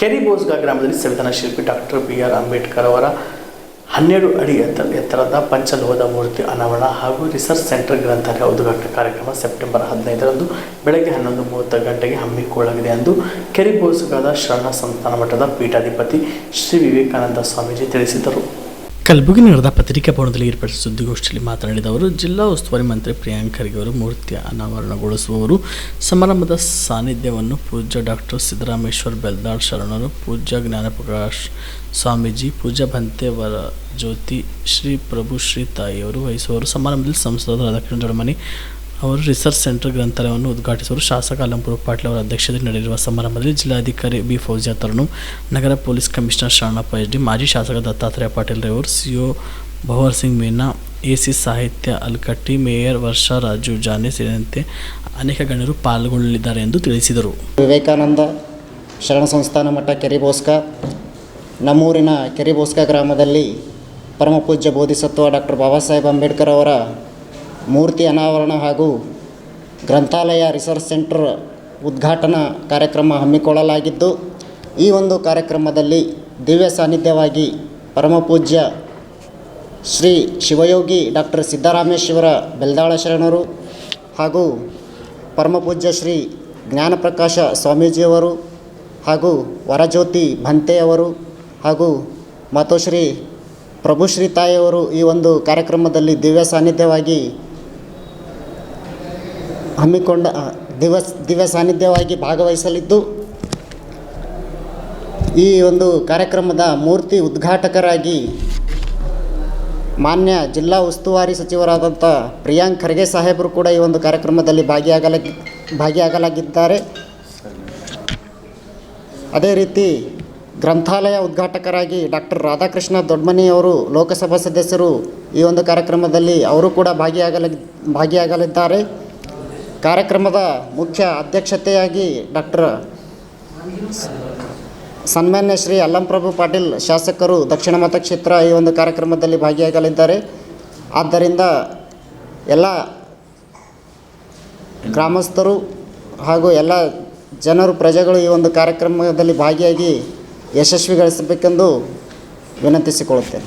ಕೆರಿಬೋಸ್ಗಾ ಗ್ರಾಮದಲ್ಲಿ ಸಂವಿಧಾನ ಶಿಲ್ಪಿ ಡಾಕ್ಟರ್ ಬಿ ಆರ್ ಅಂಬೇಡ್ಕರ್ ಅವರ ಹನ್ನೆರಡು ಅಡಿ ಎತ್ತರ ಎತ್ತರದ ಪಂಚಲೋಹದ ಮೂರ್ತಿ ಅನಾವರಣ ಹಾಗೂ ರಿಸರ್ಚ್ ಸೆಂಟರ್ ಗ್ರಂಥಾಲಯ ಉದ್ಘಾಟನಾ ಕಾರ್ಯಕ್ರಮ ಸೆಪ್ಟೆಂಬರ್ ಹದಿನೈದರಂದು ಬೆಳಗ್ಗೆ ಹನ್ನೊಂದು ಮೂವತ್ತು ಗಂಟೆಗೆ ಹಮ್ಮಿಕೊಳ್ಳಲಿದೆ ಎಂದು ಕೆರಿಬೋಸ್ಗಾದ ಶರಣ ಸಂಸ್ಥಾನ ಮಠದ ಪೀಠಾಧಿಪತಿ ಶ್ರೀ ವಿವೇಕಾನಂದ ಸ್ವಾಮೀಜಿ ತಿಳಿಸಿದರು. ಕಲಬುರಗಿ ನಗರದ ಪತ್ರಿಕಾ ಭವನದಲ್ಲಿ ಏರ್ಪಡಿಸಿದ ಸುದ್ದಿಗೋಷ್ಠಿಯಲ್ಲಿ ಮಾತನಾಡಿದ ಅವರು, ಜಿಲ್ಲಾ ಉಸ್ತುವಾರಿ ಮಂತ್ರಿ ಪ್ರಿಯಾಂಕ್ ಖರ್ಗೆ ಅವರು ಮೂರ್ತಿ ಅನಾವರಣಗೊಳಿಸುವವರು, ಸಮಾರಂಭದ ಸಾನ್ನಿಧ್ಯವನ್ನು ಪೂಜ್ಯ ಡಾಕ್ಟರ್ ಸಿದ್ದರಾಮೇಶ್ವರ್ ಬೆಲ್ದಾಳ್ ಶರಣರು, ಪೂಜ್ಯ ಜ್ಞಾನಪ್ರಕಾಶ್ ಸ್ವಾಮೀಜಿ, ಪೂಜ್ಯ ಭಂತೆವರ ಜ್ಯೋತಿ ಶ್ರೀ ಪ್ರಭು ಶ್ರೀ ತಾಯಿಯವರು ವಹಿಸುವವರು ಸಮಾರಂಭದಲ್ಲಿ ಸಂಸದ ರಾಧಾಕೃಷ್ಣ ದೊಡಮನಿ ಅವರು ರಿಸರ್ಚ್ ಸೆಂಟರ್ ಗ್ರಂಥಾಲಯವನ್ನು ಉದ್ಘಾಟಿಸುವರು. ಶಾಸಕ ಅಲಂಪುರ ಪಾಟೀಲ್ ಅವರ ಅಧ್ಯಕ್ಷತೆಯಲ್ಲಿ ನಡೆದಿರುವ ಸಮಾರಂಭದಲ್ಲಿ ಜಿಲ್ಲಾಧಿಕಾರಿ ಬಿ ಫೌಜಿಯಾ ತರುಣು, ನಗರ police commissioner Sharanappa H D ಮಾಜಿ ಶಾಸಕ Dattatreya Patil Revoor CEO Bhanwar Singh Meena, AC Sahitya Alkatti, mayor ವರ್ಷಾ ರಾಜು ಜಾನೆ ಸೇರಿದಂತೆ ಅನೇಕ ಗಣ್ಯರು ಪಾಲ್ಗೊಳ್ಳಲಿದ್ದಾರೆ ಎಂದು ತಿಳಿಸಿದರು. ವಿವೇಕಾನಂದ ಶರಣ ಸಂಸ್ಥಾನ ಮಠ ಕೆರಿಬೋಸ್ಕ, ನಮ್ಮೂರಿನ ಕೆರಿಬೋಸ್ಕ ಗ್ರಾಮದಲ್ಲಿ ಪರಮಪೂಜ್ಯ ಬೋಧಿಸತ್ವ ಡಾಕ್ಟರ್ ಬಾಬಾ ಸಾಹೇಬ್ ಅಂಬೇಡ್ಕರ್ ಅವರ ಮೂರ್ತಿ ಅನಾವರಣ ಹಾಗೂ ಗ್ರಂಥಾಲಯ ರಿಸರ್ಚ್ ಸೆಂಟರ್ ಉದ್ಘಾಟನಾ ಕಾರ್ಯಕ್ರಮ ಹಮ್ಮಿಕೊಳ್ಳಲಾಗಿದ್ದು, ಈ ಒಂದು ಕಾರ್ಯಕ್ರಮದಲ್ಲಿ ದಿವ್ಯ ಸಾನ್ನಿಧ್ಯವಾಗಿ ಪರಮಪೂಜ್ಯ ಶ್ರೀ ಶಿವಯೋಗಿ ಡಾಕ್ಟರ್ ಸಿದ್ದರಾಮೇಶ್ವರ ಬೆಲ್ದಾಳ ಶರಣರು ಹಾಗೂ ಪರಮಪೂಜ್ಯ ಶ್ರೀ ಜ್ಞಾನಪ್ರಕಾಶ ಸ್ವಾಮೀಜಿಯವರು ಹಾಗೂ ವರಜ್ಯೋತಿ ಭಂತೆಯವರು ಹಾಗೂ ಮಾತೋಶ್ರೀ ಪ್ರಭುಶ್ರೀ ತಾಯಿಯವರು ಈ ಒಂದು ಕಾರ್ಯಕ್ರಮದಲ್ಲಿ ದಿವ್ಯ ಸಾನ್ನಿಧ್ಯವಾಗಿ ಹಮ್ಮಿಕೊಂಡ ದಿವಸ ದಿವ್ಯ ಸಾನ್ನಿಧ್ಯವಾಗಿ ಭಾಗವಹಿಸಲಿದ್ದು, ಈ ಒಂದು ಕಾರ್ಯಕ್ರಮದ ಮೂರ್ತಿ ಉದ್ಘಾಟಕರಾಗಿ ಮಾನ್ಯ ಜಿಲ್ಲಾ ಉಸ್ತುವಾರಿ ಸಚಿವರಾದಂಥ ಪ್ರಿಯಾಂಕ್ ಖರ್ಗೆ ಸಾಹೇಬರು ಕೂಡ ಈ ಒಂದು ಕಾರ್ಯಕ್ರಮದಲ್ಲಿ ಭಾಗಿಯಾಗಲ ಭಾಗಿಯಾಗಲಾಗಿದ್ದಾರೆ. ಅದೇ ರೀತಿ ಗ್ರಂಥಾಲಯ ಉದ್ಘಾಟಕರಾಗಿ ಡಾಕ್ಟರ್ ರಾಧಾಕೃಷ್ಣ ದೊಡ್ಮನಿಯವರು ಲೋಕಸಭಾ ಸದಸ್ಯರು ಈ ಒಂದು ಕಾರ್ಯಕ್ರಮದಲ್ಲಿ ಅವರು ಕೂಡ ಭಾಗಿಯಾಗಲ ಭಾಗಿಯಾಗಲಿದ್ದಾರೆ. ಕಾರ್ಯಕ್ರಮದ ಮುಖ್ಯ ಅಧ್ಯಕ್ಷತೆಯಾಗಿ ಡಾಕ್ಟರ್ ಸನ್ಮಾನ್ಯ ಶ್ರೀ ಅಲ್ಲಂಪ್ರಭು ಪಾಟೀಲ್ ಶಾಸಕರು ದಕ್ಷಿಣ ಮತಕ್ಷೇತ್ರ ಈ ಒಂದು ಕಾರ್ಯಕ್ರಮದಲ್ಲಿ ಭಾಗಿಯಾಗಲಿದ್ದಾರೆ. ಆದ್ದರಿಂದ ಎಲ್ಲ ಗ್ರಾಮಸ್ಥರು ಹಾಗೂ ಎಲ್ಲ ಜನರು, ಪ್ರಜೆಗಳು ಈ ಒಂದು ಕಾರ್ಯಕ್ರಮದಲ್ಲಿ ಭಾಗಿಯಾಗಿ ಯಶಸ್ವಿಗೊಳಿಸಬೇಕೆಂದು ವಿನಂತಿಸಿಕೊಳ್ಳುತ್ತೇನೆ.